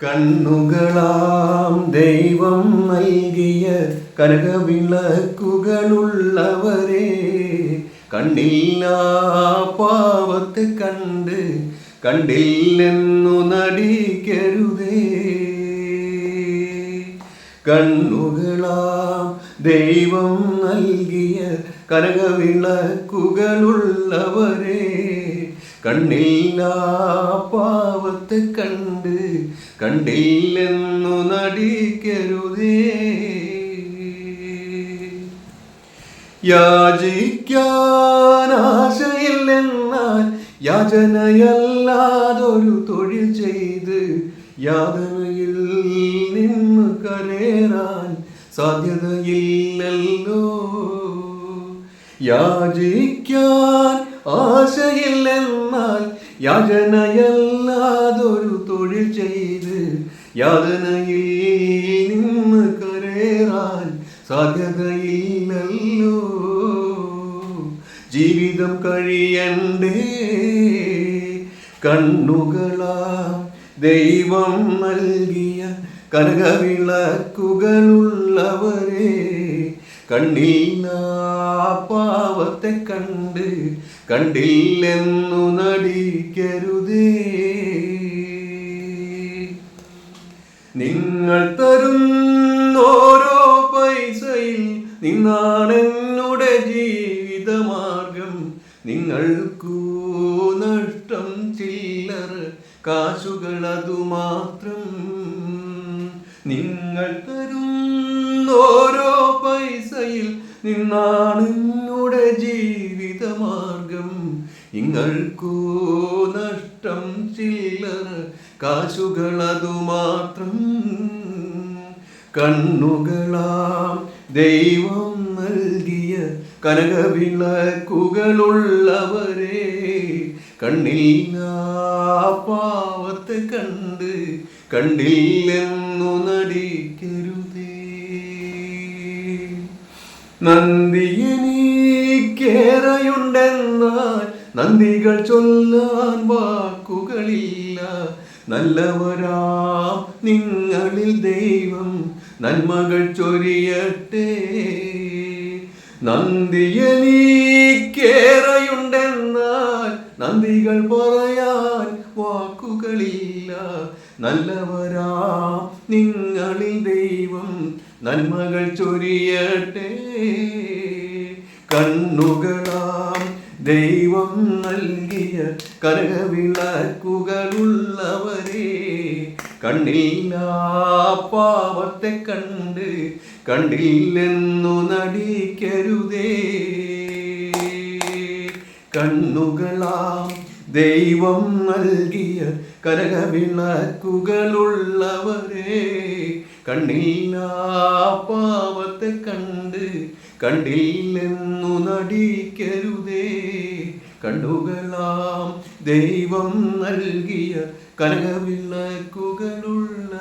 കണ്ണുകളാം ദൈവം നൽകിയ കനകവിളക്കുകളുള്ളവരെ കണ്ണില്ല പാവത്ത് കണ്ട് കണ്ടില്ലെന്നു നടിക്കരുതേ. കണ്ണുകളാം ദൈവം നൽകിയ കനകവിളക്കുകളുള്ളവരെ. കണ്ണില്ല പാവത്തെ കണ്ട് കണ്ടില്ലെന്നു നടിക്കരുതേ. യാചിക്കാനാശയില്ലെന്നാൽ യാചനയല്ലാതൊരു തൊഴിൽ ചെയ്ത് യാതനയിൽ കരേറാൻ സാധ്യതയില്ലല്ലോ. യാചിക്കാൻ ആശയില്ലെന്നാൽ യാചനയല്ലാതൊരു തൊഴിൽ ചെയ്ത് യാതനയിൽ നിന്ന് കരേറാൻ സാധ്യതയില്ലല്ലോ. ജീവിതം കഴിയണ്ടേ. കണ്ണുകളാ ദൈവം നൽകിയ കനകവിളക്കുകളുള്ളവരെ കണ്ണിൽ പാവത്തെ കണ്ട് കണ്ടില്ലെന്നു നടിക്കരുതേ. നിങ്ങൾ തരുന്നോരോ പൈസയിൽ നിന്നാണെന്നുടെ ജീവിതമാർഗം. നിങ്ങൾക്കു നഷ്ടം ചില്ലറ കാശുകൾ അതുമാത്രം നിങ്ങൾ തരുന്നോരോ പൈസയിൽ നിന്നാണ് നിങ്ങളുടെ ജീവിതമാർഗം. നിങ്ങൾക്കോ നഷ്ടം ചില്ലറ കാശുകൾ അതുമാത്രം കണ്ണുകളാം ദൈവം നൽകിയ കനകവിളക്കുകളുള്ളവരെ കണ്ണില്ല പാവത്തെ കണ്ട് കണ്ടില്ലെന്നു നടിക്കരുതേ നന്ദിയനീക്കേറെയുണ്ടെന്നാൽ നന്ദികൾ ചൊല്ലാൻ വാക്കുകളില്ല. നല്ലവരാം നിങ്ങളിൽ ദൈവം നന്മകൾ ചൊരിയട്ടെ. നന്ദിയനീക്കേറെയുണ്ടെന്നാൽ നന്ദികൾ പറയാൻ വാക്കുകളില്ല. നല്ലവരാ നിങ്ങളിൽ ദൈവം നന്മകൾ ചൊരിയട്ടെ. കണ്ണുകളാം ദൈവം നൽകിയ കരകവിളക്കുകളുള്ളവരെ കണ്ണില്ല പാവത്തെ കണ്ട് കണ്ടില്ലെന്നു നടിക്കരുതേ. കണ്ണുകളാം ദൈവം നൽകിയ കനകവിളക്കുകളുള്ളവരെ കണ്ണില്ല പാവത്തെ കണ്ട് കണ്ടില്ലെന്നു നടിക്കരുതേ. കണ്ടുകളാം ദൈവം നൽകിയ കനകവിളക്കുകളുള്ള